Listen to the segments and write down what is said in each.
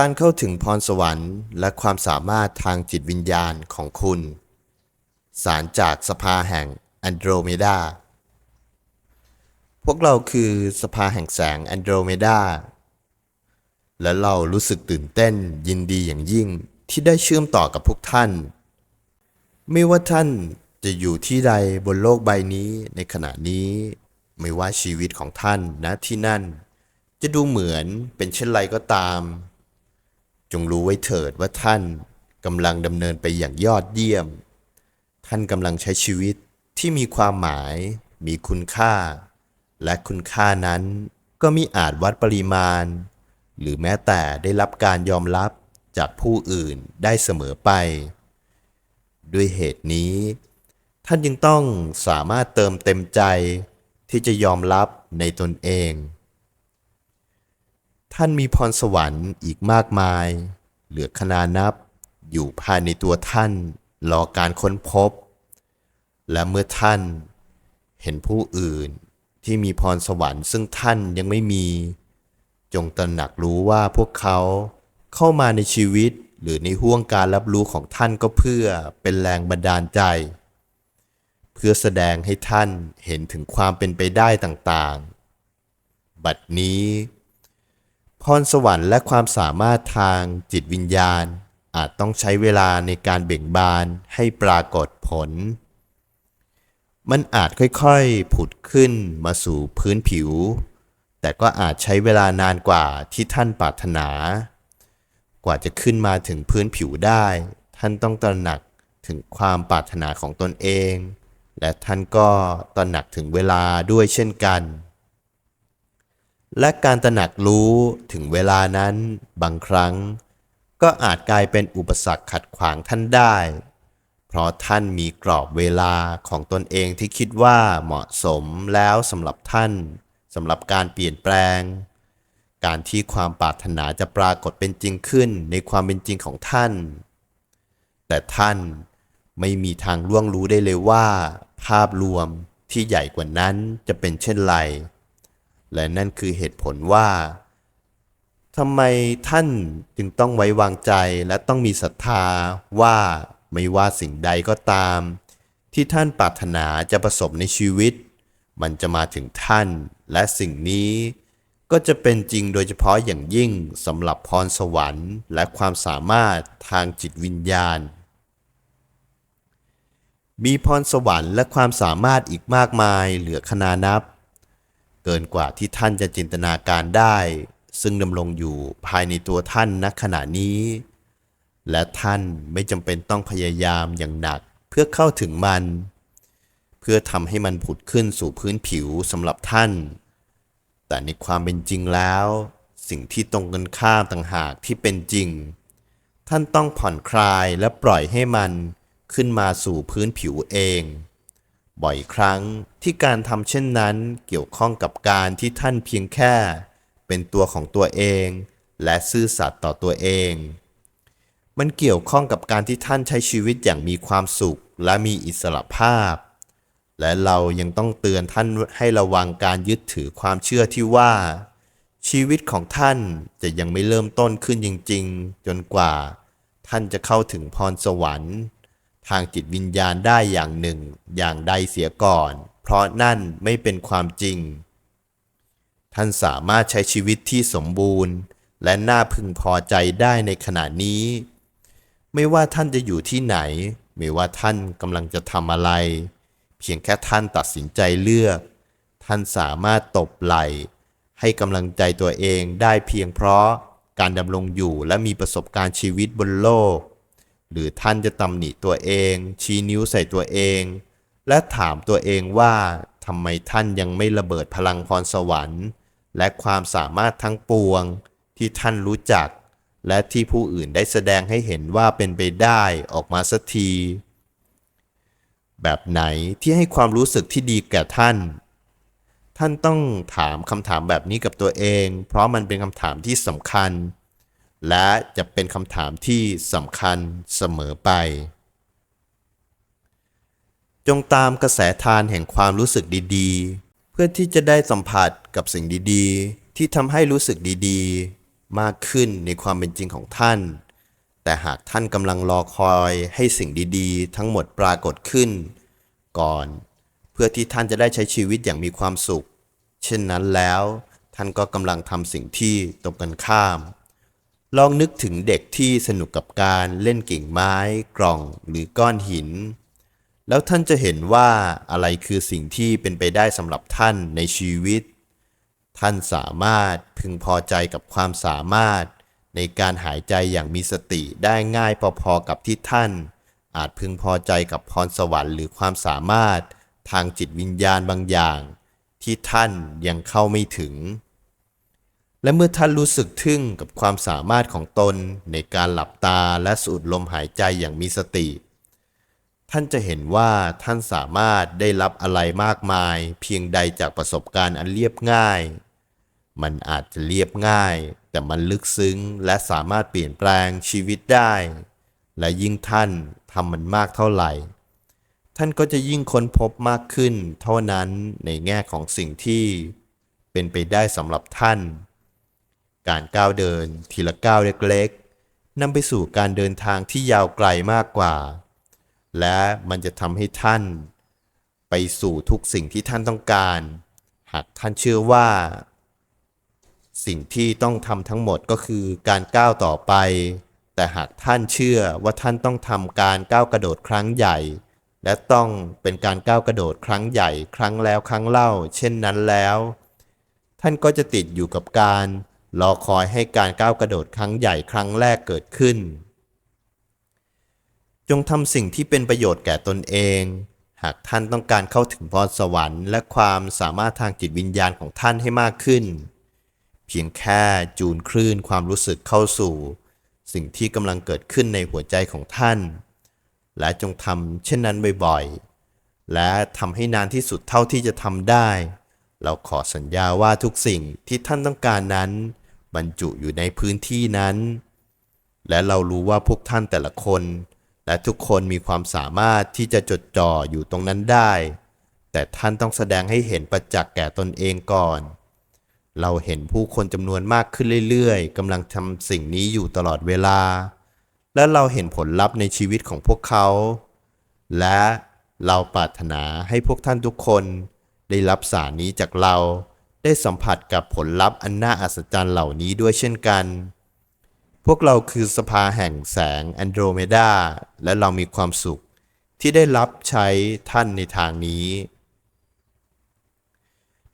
การเข้าถึงพรสวรรค์และความสามารถทางจิตวิญญาณของคุณ สารจากสภาแห่งแอนโดรเมดา พวกเราคือสภาแห่งแสงแอนโดรเมดา และเรารู้สึกตื่นเต้นยินดีอย่างยิ่งที่ได้เชื่อมต่อกับพวกท่าน ไม่ว่าท่านจะอยู่ที่ใดบนโลกใบนี้ในขณะนี้ ไม่ว่าชีวิตของท่านณที่นั่น จะดูเหมือนเป็นเช่นไรก็ตาม จงรู้ไว้เถิดว่าท่านกำลังดำเนินไปอย่างยอดเยี่ยม ท่านกำลังใช้ชีวิตที่มีความหมาย มีคุณค่า และคุณค่านั้นก็มิอาจวัดปริมาณ หรือแม้แต่ได้รับการยอมรับจากผู้อื่นได้เสมอไป ด้วยเหตุนี้ ท่านยังต้องสามารถเติมเต็มใจที่จะยอมรับในตนเอง ท่านมีพรสวรรค์อีกมากมาย เหลือขนานับอยู่ภายในตัวท่านรอการค้นพบ และเมื่อท่านเห็นผู้อื่นที่มีพรสวรรค์ซึ่งท่านยังไม่มี จงตระหนักรู้ว่าพวกเขาเข้ามาในชีวิตหรือในห่วงการรับรู้ของท่านก็เพื่อเป็นแรงบันดาลใจ เพื่อแสดงให้ท่านเห็นถึงความเป็นไปได้ต่างๆ บัดนี้ พรสวรรค์และความสามารถทางจิตวิญญาณ อาจต้องใช้เวลาในการเบ่งบานให้ปรากฏผล มันอาจค่อยๆ ผุดขึ้นมาสู่พื้นผิว แต่ก็อาจใช้เวลานานกว่าที่ท่านปรารถนา กว่าจะขึ้นมาถึงพื้นผิวได้ ท่านต้องตระหนักถึงความปรารถนาของตนเอง และท่านก็ตระหนักถึงเวลาด้วยเช่นกัน และการตระหนักรู้ถึงเวลานั้นบางครั้ง ก็อาจกลายเป็นอุปสรรคขัดขวางท่านได้ เพราะท่านมีกรอบเวลาของตนเองที่คิดว่าเหมาะสมแล้วสำหรับท่านสำหรับการเปลี่ยนแปลง การที่ความปรารถนาจะปรากฏเป็นจริงขึ้นในความเป็นจริงของท่าน แต่ท่านไม่มีทางล่วงรู้ได้เลยว่า ภาพรวมที่ใหญ่กว่านั้นจะเป็นเช่นไร และนั่นคือเหตุผลว่าทำไมท่านจึงต้องไว้วางใจและต้องมีศรัทธาว่าไม่ว่าสิ่งใดก็ตาม ที่ท่านปรารถนาจะประสบในชีวิต มันจะมาถึงท่านและสิ่งนี้ ก็จะเป็นจริงโดยเฉพาะอย่างยิ่งสำหรับพรสวรรค์ และความสามารถทางจิตวิญญาณ มีพรสวรรค์และความสามารถอีกมากมายเหลือขนานับ เกินกว่าที่ท่านจะจินตนาการได้ ซึ่งดำรงอยู่ภายในตัวท่านณขณะนี้ และท่านไม่จำเป็นต้องพยายามอย่างหนักเพื่อเข้าถึงมัน เพื่อทำให้มันผุดขึ้นสู่พื้นผิวสำหรับท่าน แต่ในความเป็นจริงแล้ว สิ่งที่ตรงกันข้ามต่างหากที่เป็นจริง ท่านต้องผ่อนคลายและปล่อยให้มันขึ้นมาสู่พื้นผิวเอง บ่อยครั้งที่การทำเช่นนั้นเกี่ยวข้องกับการที่ท่านเพียงแค่ เป็นตัวของตัวเอง และซื่อสัตย์ต่อตัวเอง มันเกี่ยวข้องกับการที่ท่านใช้ชีวิตอย่างมีความสุขและมีอิสระภาพ และเรายังต้องเตือนท่านให้ระวังการยึดถือความเชื่อที่ว่า ชีวิตของท่านจะยังไม่เริ่มต้นขึ้นจริง ๆ จนกว่า ท่านจะเข้าถึงพรสวรรค์ ทางจิตวิญญาณได้อย่างหนึ่ง อย่างใดเสียก่อน เพราะนั่นไม่เป็นความจริง ท่านสามารถใช้ชีวิตที่สมบูรณ์ และน่าพึงพอใจได้ในขณะนี้ ไม่ว่าท่านจะอยู่ที่ไหน ไม่ว่าท่านกำลังจะทำอะไร เพียงแค่ท่านตัดสินใจเลือก ท่านสามารถตบไหลให้กำลังใจตัวเองได้เพียงเพราะการดำรงอยู่และมีประสบการณ์ชีวิตบนโลก หรือท่านจะตำหนิตัวเอง ชี้นิ้วใส่ตัวเอง และถามตัวเองว่าทำไมท่านยังไม่ระเบิดพลังพรสวรรค์ และความสามารถทั้งปวงที่ท่านรู้จัก และที่ผู้อื่นได้แสดงให้เห็นว่าเป็นไปได้ออกมาสักที แบบไหนที่ให้ความรู้สึกที่ดีแก่ท่าน ท่านต้องถามคำถามแบบนี้กับตัวเอง เพราะมันเป็นคำถามที่สำคัญ และจะเป็นคำถามที่สำคัญเสมอไป จงตามกระแสทานแห่งความรู้สึกดีๆ เพื่อที่จะได้สัมผัสกับสิ่งดีๆ ที่ทำให้รู้สึกดีๆ มากขึ้นในความเป็นจริงของท่าน แต่หากท่านกำลังรอคอยให้สิ่งดีๆ ทั้งหมดปรากฏขึ้น ก่อน เพื่อที่ท่านจะได้ใช้ชีวิตอย่างมีความสุข เช่นนั้นแล้ว ท่านก็กำลังทำสิ่งที่ตรงกันข้าม ลองนึกถึงเด็กที่สนุกกับการเล่นกิ่งไม้ กล่องหรือก้อนหิน แล้วท่านจะเห็นว่าอะไรคือสิ่งที่เป็นไปได้สำหรับท่านในชีวิต ท่านสามารถพึงพอใจกับความสามารถ ในการหายใจอย่างมีสติได้ง่ายพอๆกับที่ท่าน อาจพึงพอใจกับพรสวรรค์หรือความสามารถทางจิตวิญญาณบางอย่าง ที่ท่านยังเข้าไม่ถึง และเมื่อท่านรู้สึกทึ่งกับความสามารถของตนในการหลับตาและสูดลมหายใจอย่างมีสติ ท่านจะเห็นว่าท่านสามารถได้รับอะไรมากมาย เพียงใดจากประสบการณ์อันเรียบง่าย มันอาจจะเรียบง่าย แต่มันลึกซึ้งและสามารถเปลี่ยนแปลงชีวิตได้ และยิ่งท่านทำมันมากเท่าไหร่ ท่านก็จะยิ่งค้นพบมากขึ้น เท่านั้นในแง่ของสิ่งที่ เป็นไปได้สำหรับท่าน การก้าวเดินทีละก้าวเล็กๆนำไปสู่การเดินทางที่ยาวไกลมากกว่า และมันจะทำให้ท่าน ไปสู่ทุกสิ่งที่ท่านต้องการ หากท่านเชื่อว่า สิ่งที่ต้องทำทั้งหมดก็คือการก้าวต่อไป แต่หากท่านเชื่อว่าท่านต้องทำการก้าวกระโดดครั้งใหญ่ และต้องเป็นการก้าวกระโดดครั้งใหญ่ครั้งแล้วครั้งเล่า เช่นนั้นแล้ว ท่านก็จะติดอยู่กับการ รอคอยให้การก้าวกระโดดครั้งใหญ่ครั้งแรกเกิดขึ้น จงทำสิ่งที่เป็นประโยชน์แก่ตนเอง หากท่านต้องการเข้าถึงพรสวรรค์ และความสามารถทางจิตวิญญาณของท่านให้มากขึ้น เพียงแค่จูนคลื่นความรู้สึกเข้าสู่ สิ่งที่กำลังเกิดขึ้นในหัวใจของท่าน และจงทำเช่นนั้นบ่อยๆ และทำให้นานที่สุดเท่าที่จะทำได้เราขอสัญญาว่าทุกสิ่งที่ท่านต้องการนั้น บรรจุอยู่ในพื้นที่นั้น และเรารู้ว่าพวกท่านแต่ละคน และทุกคนมีความสามารถที่จะจดจ่ออยู่ตรงนั้นได้ แต่ท่านต้องแสดงให้เห็นประจักษ์แก่ตนเองก่อน เราเห็นผู้คนจำนวนมากขึ้นเรื่อยๆกำลังทำสิ่งนี้อยู่ตลอดเวลา และเราเห็นผลลัพธ์ในชีวิตของพวกเขา และเราปรารถนาให้พวกท่านทุกคนได้รับสารนี้จากเรา ได้สัมผัสกับผลลัพธ์อันน่าอัศจรรย์เหล่านี้ด้วยเช่นกัน พวกเราคือสภาแห่งแสงแอนโดรเมดา และเรามีความสุขที่ได้รับใช้ท่านในทางนี้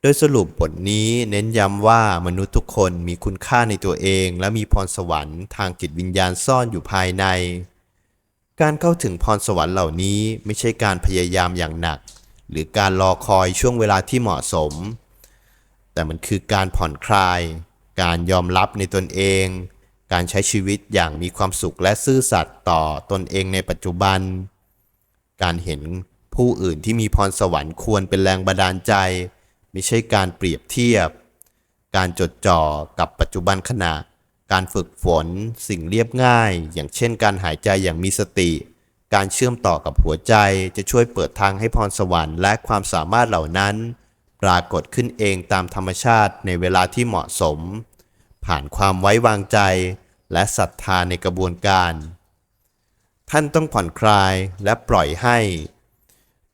โดยสรุปบทนี้เน้นย้ำว่ามนุษย์ทุกคนมีคุณค่าในตัวเอง และมีพรสวรรค์ทางจิตวิญญาณซ่อนอยู่ภายใน การเข้าถึงพรสวรรค์เหล่านี้ไม่ใช่การพยายามอย่างหนัก หรือการรอคอยช่วงเวลาที่เหมาะสม แต่มันคือการผ่อนคลาย การยอมรับในตนเอง การใช้ชีวิตอย่างมีความสุขและซื่อสัตย์ต่อตนเองในปัจจุบัน การเห็นผู้อื่นที่มีพรสวรรค์ควรเป็นแรงบันดาลใจ ไม่ใช่การเปรียบเทียบ การจดจ่อกับปัจจุบันขณะ การฝึกฝนสิ่งเรียบง่าย อย่างเช่น การหายใจอย่างมีสติ การเชื่อมต่อกับหัวใจจะช่วยเปิดทางให้พรสวรรค์และความสามารถเหล่านั้น ปรากฏขึ้นเองตามธรรมชาติในเวลาที่เหมาะสม ผ่านความไว้วางใจ และศรัทธาในกระบวนการ ท่านต้องผ่อนคลายและปล่อยให้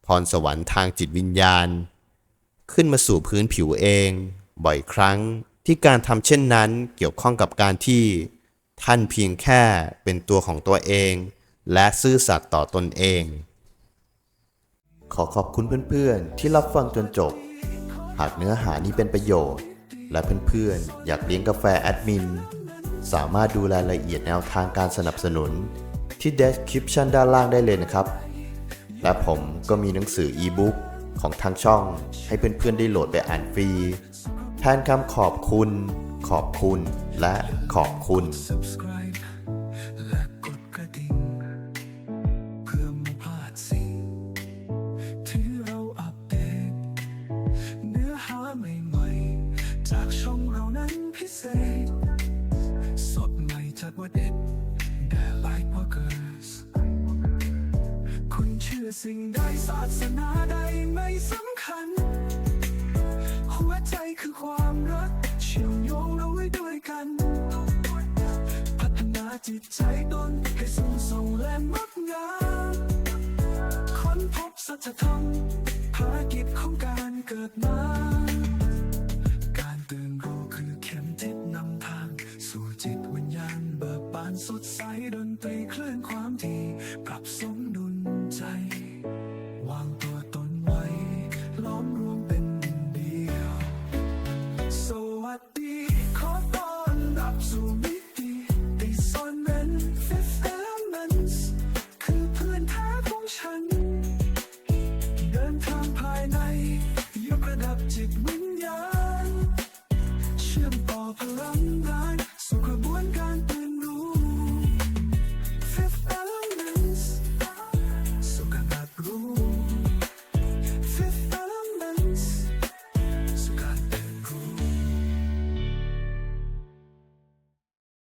พรสวรรค์ทางจิตวิญญาณ ขึ้นมาสู่พื้นผิวเอง บ่อยครั้งที่การทำเช่นนั้นเกี่ยวข้องกับการที่ ท่านเพียงแค่เป็นตัวของตัวเอง และซื่อสัตย์ต่อตนเอง ขอขอบคุณเพื่อนๆ ที่รับฟังจนจบ หากเนื้อหานี้เป็นประโยชน์ และเพื่อนๆ อยากเลี้ยงกาแฟแอดมิน สามารถดูรายละเอียดแนวทางการสนับสนุน ที่ description ด้านล่างได้เลยนะครับ และผมก็มีหนังสืออีบุ๊กของทางช่อง ให้เพื่อนๆ ได้โหลดไปอ่านฟรี แทนคำขอบคุณ ขอบคุณ และขอบคุณ สิ่งใดศาสนาใดไม่สำคัญ หัวใจคือความรัก เชื่อมโยงเราไว้ด้วยกัน พัฒนาจิตใจตนให้สูงส่งและมักงามค้นพบสัจธรรมภารกิจของการเกิดมาการตื่นรู้คือเข็มทิศนำทาง สู่จิตวิญญาณเบิกบานสดใสดนตรีเคลื่อนความทีปรับสม